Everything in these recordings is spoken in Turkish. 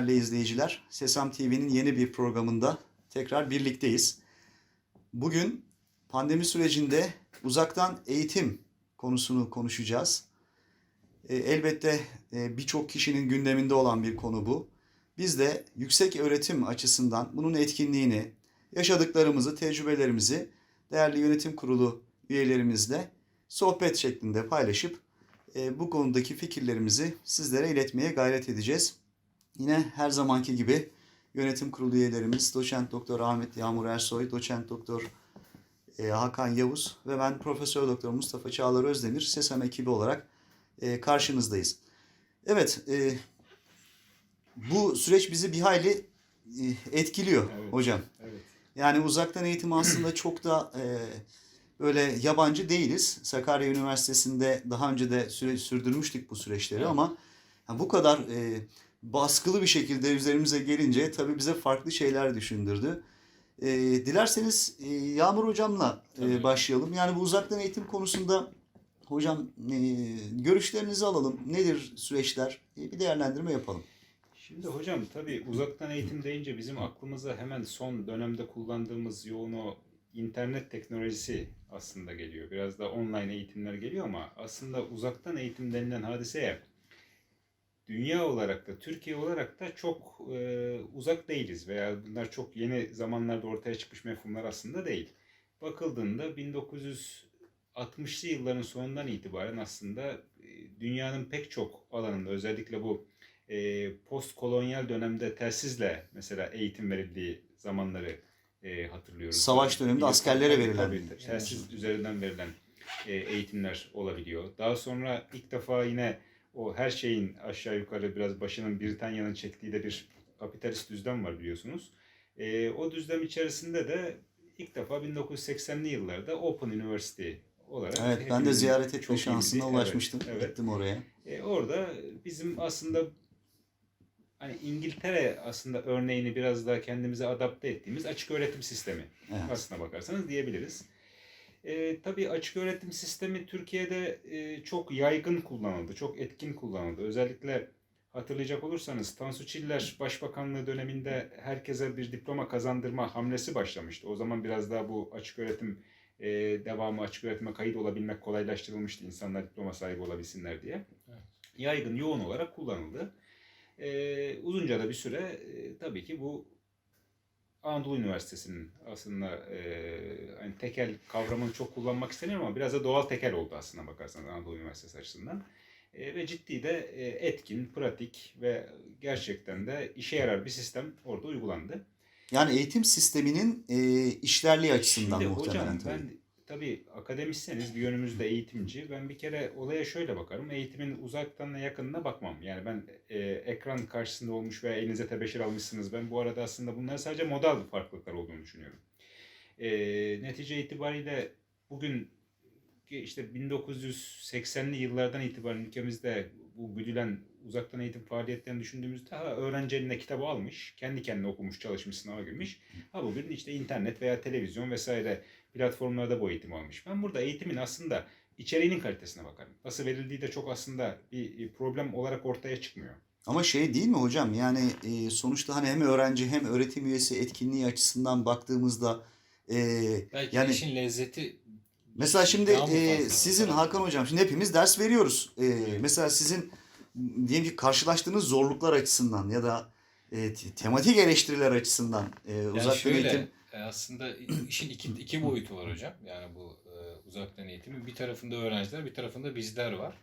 değerli izleyiciler. Sesam TV'nin yeni bir programında tekrar birlikteyiz. Bugün pandemi sürecinde uzaktan eğitim konusunu konuşacağız. E, elbette e, birçok kişinin gündeminde olan bir konu bu. Biz de yüksek öğretim açısından bunun etkinliğini, yaşadıklarımızı, tecrübelerimizi değerli yönetim kurulu üyelerimizle sohbet şeklinde paylaşıp e, bu konudaki fikirlerimizi sizlere iletmeye gayret edeceğiz. Yine her zamanki gibi yönetim kurulu üyelerimiz doçent doktor Ahmet Yağmur Ersoy, doçent doktor e, Hakan Yavuz ve ben Profesör Doktor Mustafa Çağlar Özdemir SESAM ekibi olarak e, karşınızdayız. Evet, e, bu süreç bizi bir hayli e, etkiliyor Evet. hocam. Evet. Yani uzaktan eğitim aslında çok da e, böyle yabancı değiliz. Sakarya Üniversitesi'nde daha önce de süre, sürdürmüştük bu süreçleri Evet. ama ha, bu kadar e, baskılı bir şekilde üzerimize gelince tabii bize farklı şeyler düşündürdü. E, dilerseniz e, Yağmur Hocam'la e, başlayalım. Yani bu uzaktan eğitim konusunda hocam e, görüşlerinizi alalım. Nedir süreçler? E, bir değerlendirme yapalım. Şimdi hocam tabii uzaktan eğitim deyince bizim aklımıza hemen son dönemde kullandığımız yoğun o internet teknolojisi aslında geliyor. Biraz da online eğitimler geliyor ama aslında uzaktan eğitim denilen hadiseye dünya olarak da Türkiye olarak da çok e, uzak değiliz veya bunlar çok yeni zamanlarda ortaya çıkmış mefhumlar aslında değil. Bakıldığında 1960'lı yılların sonundan itibaren aslında e, dünyanın pek çok alanında özellikle bu e, post kolonyal dönemde telsizle mesela eğitim verildiği zamanları e, hatırlıyoruz. Savaş döneminde Tabii, askerlere tabii, verilen. tabii, telsiz üzerinden verilen e, eğitimler olabiliyor. Daha sonra ilk defa yine o her şeyin aşağı yukarı biraz başının Britanya'nın çektiği de bir kapitalist düzlem var biliyorsunuz. E, o düzlem içerisinde de ilk defa 1980'li yıllarda Open University olarak Evet ben de ziyaret etme şansına bildiği- ulaşmıştım. Evet, evet. Gittim oraya. E, orada bizim aslında hani İngiltere aslında örneğini biraz daha kendimize adapte ettiğimiz açık öğretim sistemi Evet. aslına bakarsanız diyebiliriz. E, tabii açık öğretim sistemi Türkiye'de e, çok yaygın kullanıldı, çok etkin kullanıldı. Özellikle hatırlayacak olursanız Tansu Çiller Başbakanlığı döneminde herkese bir diploma kazandırma hamlesi başlamıştı. O zaman biraz daha bu açık öğretim e, devamı açık öğretime kayıt olabilmek kolaylaştırılmıştı insanlar diploma sahibi olabilsinler diye. Yaygın, yoğun olarak kullanıldı. E, uzunca da bir süre e, tabii ki bu Anadolu Üniversitesi'nin aslında e, hani tekel kavramını çok kullanmak istemiyorum ama biraz da doğal tekel oldu aslına bakarsanız Anadolu Üniversitesi açısından. E, ve ciddi de e, etkin, pratik ve gerçekten de işe yarar bir sistem orada uygulandı. Yani eğitim sisteminin e, işlerliği açısından Şimdi muhtemelen hocam ben tabii akademisyeniz bir yönümüzde eğitimci. Ben bir kere olaya şöyle bakarım. Eğitimin uzaktan yakınına bakmam. Yani ben e, ekran karşısında olmuş veya elinize tebeşir almışsınız. Ben bu arada aslında bunlar sadece modal farklılıklar olduğunu düşünüyorum. E, netice itibariyle bugün işte 1980'li yıllardan itibaren ülkemizde bu güdülen uzaktan eğitim faaliyetlerini düşündüğümüzde ha, öğrenci eline kitabı almış, kendi kendine okumuş, çalışmış, sınava girmiş. Ha bugün işte internet veya televizyon vesaire platformlarda bu eğitim almış. Ben burada eğitimin aslında içeriğinin kalitesine bakarım. Nasıl verildiği de çok aslında bir problem olarak ortaya çıkmıyor. Ama şey değil mi hocam yani e, sonuçta hani hem öğrenci hem öğretim üyesi etkinliği açısından baktığımızda e, Belki yani işin lezzeti mesela şimdi e, sizin Hakan hocam şimdi hepimiz ders veriyoruz. E, Evet. Mesela sizin diyelim ki karşılaştığınız zorluklar açısından ya da e, te- tematik eleştiriler açısından e, Yani uzaktan şöyle eğitim e, aslında işin iki, iki boyutu var hocam. Yani bu e, uzaktan eğitimin bir tarafında öğrenciler bir tarafında bizler var.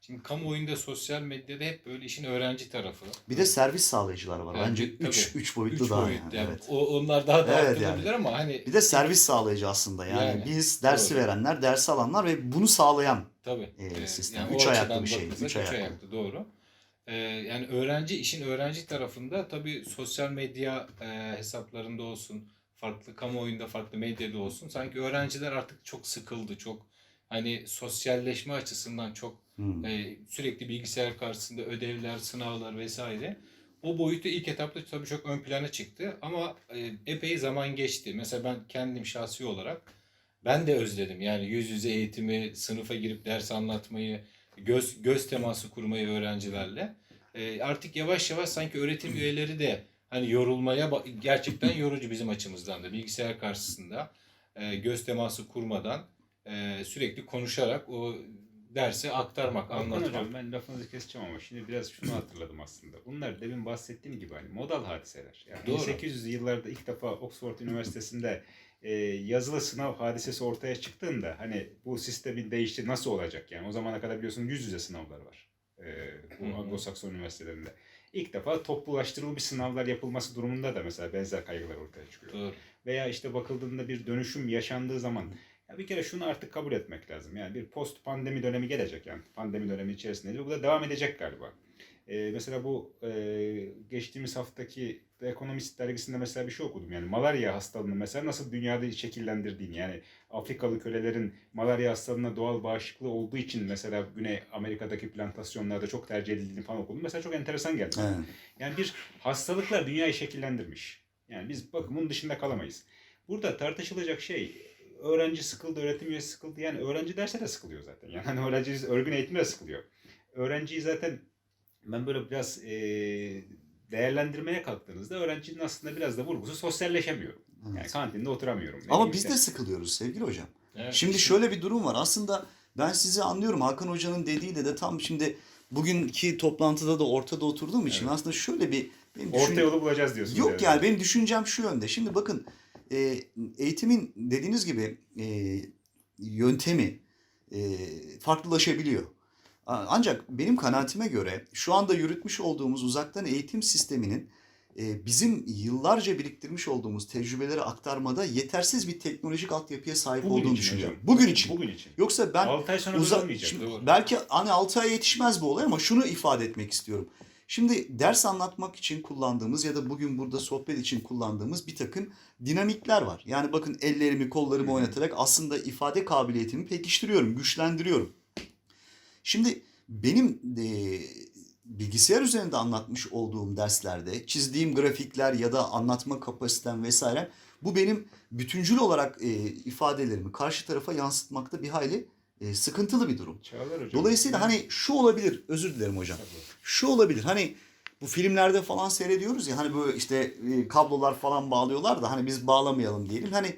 Şimdi kamuoyunda sosyal medyada hep böyle işin öğrenci tarafı. bir de servis sağlayıcılar var. Evet, Bence bir- 3 tabii. 3 boyutlu Üç daha boyut yani. yani. Evet. O, onlar daha da Evet yani. ama hani Bir de servis sağlayıcı aslında yani, Yani, biz dersi doğru. verenler, dersi alanlar ve bunu sağlayan Tabii. Ee, sistem. o Üç ayaklı bir şey, üç Üç ayaklı. ayaklı. doğru. Ee, yani öğrenci işin öğrenci tarafında tabii sosyal medya e, hesaplarında olsun, farklı kamuoyunda, farklı medyada olsun. Sanki öğrenciler artık çok sıkıldı, çok hani sosyalleşme açısından çok Hmm. e, sürekli bilgisayar karşısında ödevler, sınavlar vesaire. O boyutu ilk etapta tabii çok ön plana çıktı ama e, epey zaman geçti. Mesela ben kendim şahsi olarak ben de özledim. Yani yüz yüze eğitimi, sınıfa girip ders anlatmayı, göz göz teması kurmayı öğrencilerle. E, artık yavaş yavaş sanki öğretim üyeleri de hani yorulmaya gerçekten yorucu bizim açımızdan da bilgisayar karşısında e, göz teması kurmadan e, sürekli konuşarak o dersi aktarmak, anlatmak. hocam ben lafınızı keseceğim ama şimdi biraz şunu hatırladım aslında. Bunlar demin bahsettiğim gibi hani modal hadiseler. Yani Doğru. 1800'lü yıllarda ilk defa Oxford Üniversitesi'nde e, yazılı sınav hadisesi ortaya çıktığında hani bu sistemin değişti nasıl olacak yani o zamana kadar biliyorsunuz yüz yüze sınavlar var. E, bu. Anglo-Sakson üniversitelerinde. İlk defa toplulaştırılmış sınavlar yapılması durumunda da mesela benzer kaygılar ortaya çıkıyor. Doğru. Veya işte bakıldığında bir dönüşüm yaşandığı zaman ya bir kere şunu artık kabul etmek lazım. Yani bir post pandemi dönemi gelecek yani pandemi dönemi içerisinde bu da devam edecek galiba. Ee, mesela bu e, geçtiğimiz haftaki The Economist dergisinde mesela bir şey okudum. Yani malaria hastalığının mesela nasıl dünyada şekillendirdiğini yani Afrikalı kölelerin malaria hastalığına doğal bağışıklığı olduğu için mesela Güney Amerika'daki plantasyonlarda çok tercih edildiğini falan okudum. Mesela çok enteresan geldi. Evet. Yani bir hastalıklar dünyayı şekillendirmiş. Yani biz bakın bunun dışında kalamayız. Burada tartışılacak şey öğrenci sıkıldı, öğretim üyesi sıkıldı. Yani öğrenci derse de sıkılıyor zaten. Yani hani öğrenci örgün eğitimde de sıkılıyor. Öğrenciyi zaten ben böyle biraz eee, değerlendirmeye kalktığınızda öğrencinin aslında biraz da vurgusu sosyalleşemiyor. Yani Evet. kantinde oturamıyorum. Ama biz de sıkılıyoruz sevgili hocam. Evet, Şimdi işte- şöyle bir durum var. Aslında ben sizi anlıyorum. Hakan Hoca'nın dediğiyle de tam şimdi bugünkü toplantıda da ortada oturduğum için Evet. aslında şöyle bir benim orta düşün- yolu bulacağız diyorsunuz. Yok yani yani. benim düşüncem şu yönde. Şimdi bakın e, eğitimin dediğiniz gibi e, yöntemi e, farklılaşabiliyor. Ancak benim kanaatime göre şu anda yürütmüş olduğumuz uzaktan eğitim sisteminin e, bizim yıllarca biriktirmiş olduğumuz tecrübeleri aktarmada yetersiz bir teknolojik altyapıya sahip Bugün olduğunu düşünüyorum. hocam. Bugün için. Bugün için. Yoksa ben 6 ay sonra Uza- Uza... olmayacak. Şimdi doğru. belki hani 6 aya yetişmez bu olay ama şunu ifade etmek istiyorum. Şimdi ders anlatmak için kullandığımız ya da bugün burada sohbet için kullandığımız bir takım dinamikler var. Yani bakın ellerimi kollarımı oynatarak aslında ifade kabiliyetimi pekiştiriyorum, güçlendiriyorum. Şimdi benim e, bilgisayar üzerinde anlatmış olduğum derslerde çizdiğim grafikler ya da anlatma kapasitem vesaire bu benim bütüncül olarak e, ifadelerimi karşı tarafa yansıtmakta bir hayli e, sıkıntılı bir durum. Dolayısıyla hani şu olabilir, özür dilerim hocam. Şu olabilir hani bu filmlerde falan seyrediyoruz ya hani böyle işte e, kablolar falan bağlıyorlar da hani biz bağlamayalım diyelim. Hani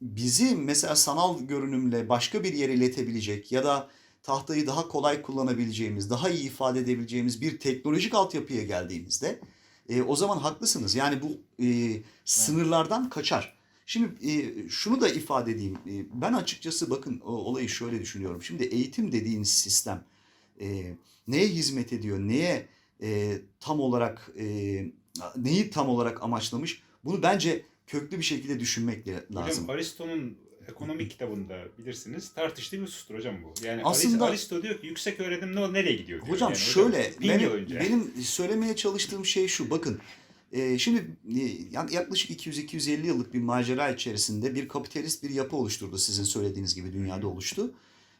bizi mesela sanal görünümle başka bir yere iletebilecek ya da tahtayı daha kolay kullanabileceğimiz, daha iyi ifade edebileceğimiz bir teknolojik altyapıya geldiğimizde e, o zaman haklısınız. Yani bu e, sınırlardan kaçar. Şimdi e, şunu da ifade edeyim. E, ben açıkçası bakın o, olayı şöyle düşünüyorum. Şimdi eğitim dediğiniz sistem e, neye hizmet ediyor, neye e, tam olarak e, neyi tam olarak amaçlamış? Bunu bence köklü bir şekilde düşünmek lazım. Hocam Aristo'nun ekonomik kitabında bilirsiniz tartıştığı bir husustur hocam bu. Yani Aslında- Aristo diyor ki yüksek öğretim ne nereye gidiyor diyor. Hocam Yani şöyle bin benim, önce. benim söylemeye çalıştığım şey şu bakın e, şimdi e, yak- yaklaşık 200-250 yıllık bir macera içerisinde bir kapitalist bir yapı oluşturdu sizin söylediğiniz gibi dünyada oluştu.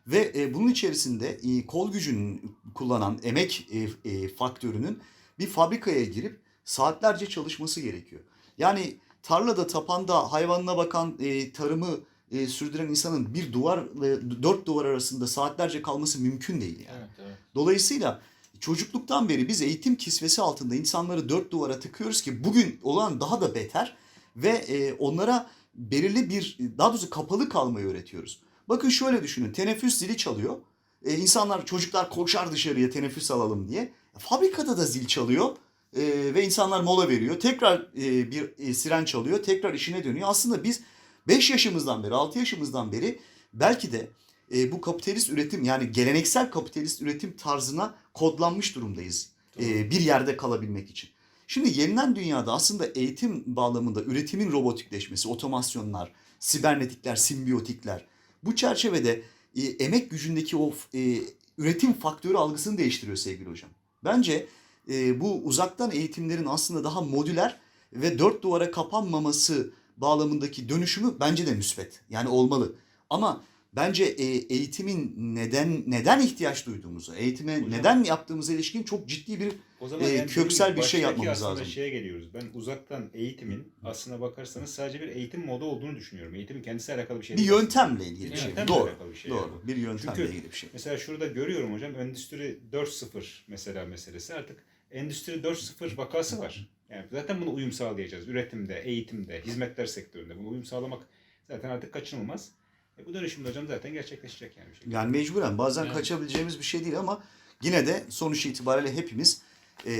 Ve e, bunun içerisinde e, kol gücünün kullanan emek e, e, faktörünün bir fabrikaya girip saatlerce çalışması gerekiyor. Yani tarlada, tapanda hayvanına bakan, e, tarımı e, sürdüren insanın bir duvar, e, dört duvar arasında saatlerce kalması mümkün değil yani. Evet, evet. Dolayısıyla çocukluktan beri biz eğitim kisvesi altında insanları dört duvara tıkıyoruz ki bugün olan daha da beter ve e, onlara belirli bir daha doğrusu kapalı kalmayı öğretiyoruz. Bakın şöyle düşünün teneffüs zili çalıyor. E, insanlar çocuklar koşar dışarıya teneffüs alalım diye. Fabrikada da zil çalıyor e, ve insanlar mola veriyor. Tekrar e, bir e, siren çalıyor tekrar işine dönüyor. Aslında biz 5 yaşımızdan beri 6 yaşımızdan beri belki de e, bu kapitalist üretim yani geleneksel kapitalist üretim tarzına kodlanmış durumdayız. E, bir yerde kalabilmek için. Şimdi yeniden dünyada aslında eğitim bağlamında üretimin robotikleşmesi, otomasyonlar, sibernetikler, simbiyotikler bu çerçevede e, emek gücündeki o e, üretim faktörü algısını değiştiriyor sevgili hocam. Bence e, bu uzaktan eğitimlerin aslında daha modüler ve dört duvara kapanmaması bağlamındaki dönüşümü bence de müspet. Yani olmalı. Ama bence e, eğitimin neden neden ihtiyaç duyduğumuzu, eğitime Hocam- neden yaptığımıza ilişkin çok ciddi bir O zaman e, yani köksel bir şey yapmamız lazım. şeye geliyoruz. Ben uzaktan eğitimin aslına bakarsanız sadece bir eğitim modu olduğunu düşünüyorum. Eğitimin kendisiyle alakalı bir şey bir değil. yöntemle ilgili bir şey. yöntemle Doğru. bir şey Doğru. yani. Bir yöntemle Çünkü- ilgili bir şey. Mesela şurada görüyorum hocam Endüstri 4.0 mesela meselesi artık Endüstri 4.0 vakası var. Yani zaten buna uyum sağlayacağız. Üretimde, eğitimde, hizmetler sektöründe buna uyum sağlamak zaten artık kaçınılmaz. E bu dönüşüm de hocam zaten gerçekleşecek yani bir şekilde. Yani mecburen bazen Evet. kaçabileceğimiz bir şey değil ama yine de sonuç itibariyle hepimiz e,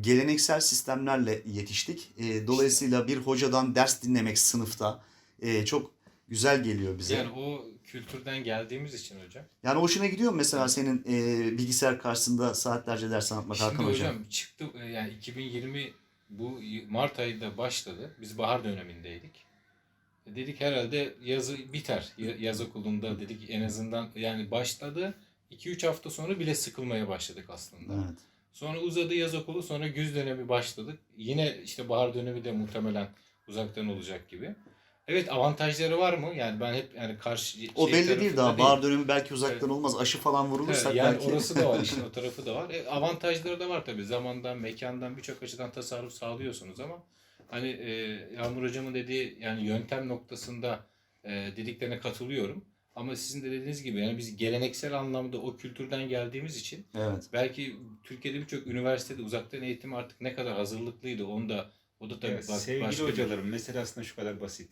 geleneksel sistemlerle yetiştik. E, dolayısıyla bir hocadan ders dinlemek sınıfta e, çok güzel geliyor bize. Yani o kültürden geldiğimiz için hocam. Yani hoşuna gidiyor mu mesela senin e, bilgisayar karşısında saatlerce ders anlatmak Şimdi Hakan hocam, Hocam? çıktı e, yani 2020 bu Mart ayında başladı. Biz bahar dönemindeydik. E, Dedik herhalde yazı biter. Ya- Yaz okulunda dedik en azından yani başladı. 2-3 hafta sonra bile sıkılmaya başladık aslında. Evet. Sonra uzadı yaz okulu, sonra güz dönemi başladık. Yine işte bahar dönemi de muhtemelen uzaktan olacak gibi. Evet avantajları var mı? Yani ben hep yani karşı O şey belli değil daha. Bahar dönemi belki uzaktan olmaz. Aşı falan vurulursak Evet, yani belki. orası da var, işin o tarafı da var. E, avantajları da var tabii. Zamandan, mekandan birçok açıdan tasarruf sağlıyorsunuz ama hani e, Yağmur Hocam'ın dediği yani yöntem noktasında e, dediklerine katılıyorum. Ama sizin de dediğiniz gibi yani biz geleneksel anlamda o kültürden geldiğimiz için Evet. belki Türkiye'de birçok üniversitede uzaktan eğitim artık ne kadar hazırlıklıydı onu da o da tabii Evet, bak- sevgili başka bir- hocalarım mesela aslında şu kadar basit.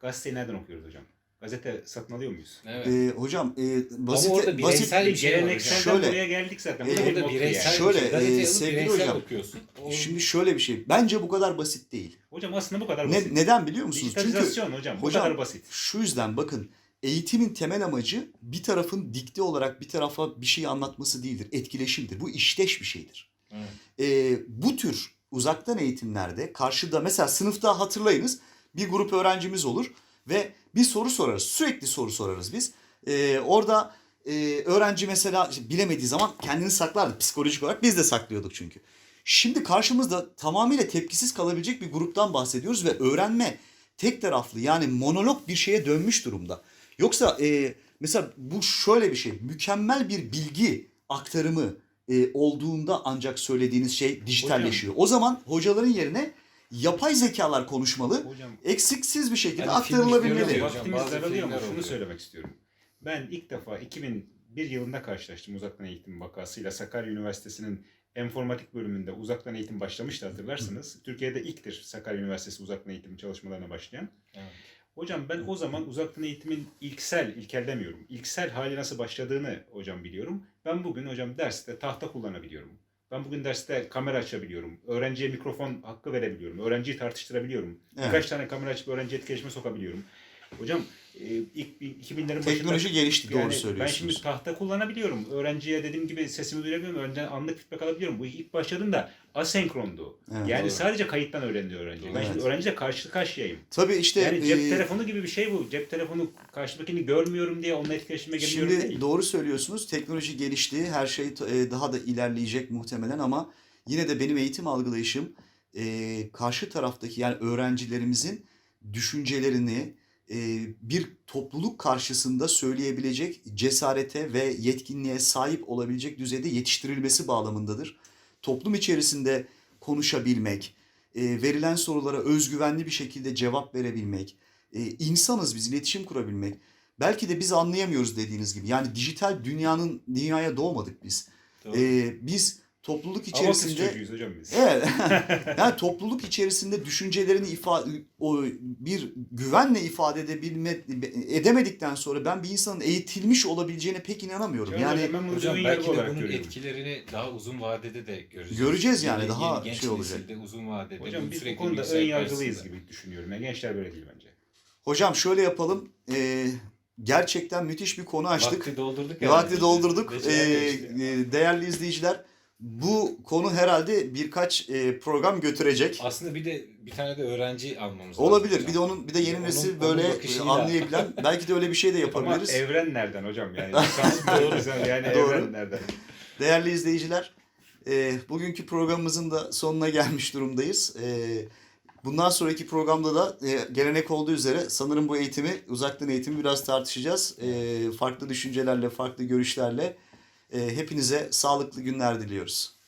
Gazeteyi nereden okuyoruz hocam? Gazete satın alıyor muyuz? Evet. E, hocam e, basit, orada basit bireysel bir şey var hocam. Gelenekselden Şöyle- buraya geldik zaten. E, Bu da bir Orada bireysel yani. Şöyle, bir şey. Gazeteyi e, sevgili bireysel hocam, okuyorsun. O- Şimdi şöyle bir şey. Bence bu kadar basit değil. Hocam aslında bu kadar Ne, basit. neden biliyor musunuz? Çünkü Dijitalizasyon hocam, bu hocam, kadar basit. şu yüzden bakın eğitimin temel amacı bir tarafın dikte olarak bir tarafa bir şey anlatması değildir. Etkileşimdir. Bu işteş bir şeydir. Evet. Ee, bu tür uzaktan eğitimlerde karşıda mesela sınıfta hatırlayınız bir grup öğrencimiz olur ve bir soru sorarız. Sürekli soru sorarız biz. Ee, orada e, öğrenci mesela bilemediği zaman kendini saklardı psikolojik olarak. Biz de saklıyorduk çünkü. Şimdi karşımızda tamamıyla tepkisiz kalabilecek bir gruptan bahsediyoruz ve öğrenme tek taraflı yani monolog bir şeye dönmüş durumda. Yoksa e, mesela bu şöyle bir şey mükemmel bir bilgi aktarımı e, olduğunda ancak söylediğiniz şey dijitalleşiyor. O zaman hocaların yerine yapay zekalar konuşmalı. Hocam Eksiksiz bir şekilde film aktarılabilmeli. vaktimiz daralıyor ama şunu söylemek istiyorum. Ben ilk defa 2001 yılında karşılaştım uzaktan eğitim vakasıyla. Sakarya Üniversitesi'nin enformatik bölümünde uzaktan eğitim başlamıştı hatırlarsınız. Türkiye'de ilktir Sakarya Üniversitesi uzaktan eğitim çalışmalarına başlayan. Evet. Hocam ben o zaman uzaktan eğitimin ilksel, ilkel demiyorum. İlksel hali nasıl başladığını hocam biliyorum. Ben bugün hocam derste tahta kullanabiliyorum. Ben bugün derste kamera açabiliyorum. Öğrenciye mikrofon hakkı verebiliyorum. Öğrenciyi tartıştırabiliyorum. Evet. Birkaç tane kamera açıp öğrenciye etkileşime sokabiliyorum. Hocam e, ilk 2000'lerin başında... Teknoloji gelişti doğru Yani ben söylüyorsunuz. şimdi tahta kullanabiliyorum. Öğrenciye dediğim gibi sesimi duyurabiliyorum. Öğrenciden anlık feedback alabiliyorum. Bu ilk başladığında asenkrondu. Evet, yani doğru. sadece kayıttan öğrendi öğrenci. Ben Evet. şimdi öğrenciyle karşı karşıyayım. Tabii işte Yani cep e, telefonu gibi bir şey bu. Cep telefonu karşıdakini görmüyorum diye onunla etkileşime girmiyorum Şimdi değil. doğru söylüyorsunuz. Teknoloji gelişti. Her şey e, daha da ilerleyecek muhtemelen ama yine de benim eğitim algılayışım e, karşı taraftaki yani öğrencilerimizin düşüncelerini bir topluluk karşısında söyleyebilecek cesarete ve yetkinliğe sahip olabilecek düzeyde yetiştirilmesi bağlamındadır. Toplum içerisinde konuşabilmek, e, verilen sorulara özgüvenli bir şekilde cevap verebilmek, e, insanız biz iletişim kurabilmek. Belki de biz anlayamıyoruz dediğiniz gibi. Yani dijital dünyanın dünyaya doğmadık biz. Ee, biz topluluk Ama kız içerisinde hocam biz. Evet. yani topluluk içerisinde düşüncelerini ifade o bir güvenle ifade edebilme edemedikten sonra ben bir insanın eğitilmiş olabileceğine pek inanamıyorum. Hocam, Yani ben bunu Hocam belki de olarak bunun görüyorum. etkilerini daha uzun vadede de göreceğiz. Göreceğiz yani, Yeni- daha yeni genç şey olacak. uzun vadede. Hocam biz bu konuda ön yargılıyız gibi düşünüyorum. Yani gençler böyle değil bence. hocam şöyle yapalım. Ee, gerçekten müthiş bir konu açtık. Vakti doldurduk. Vakti herhalde. doldurduk. Ee, e, değerli izleyiciler bu konu herhalde birkaç e, program götürecek. Aslında bir de bir tane de öğrenci almamız lazım. Olabilir. hocam. Bir de onun bir de yeni Onun- nesil onun böyle bakışıyla. anlayabilen belki de öyle bir şey de Ama yapabiliriz. evren nereden hocam? Yani doğru. yani Doğru. evren nereden? Değerli izleyiciler, e, bugünkü programımızın da sonuna gelmiş durumdayız. E, bundan sonraki programda da e, gelenek olduğu üzere sanırım bu eğitimi, uzaktan eğitimi biraz tartışacağız. E, farklı düşüncelerle, farklı görüşlerle e, hepinize sağlıklı günler diliyoruz.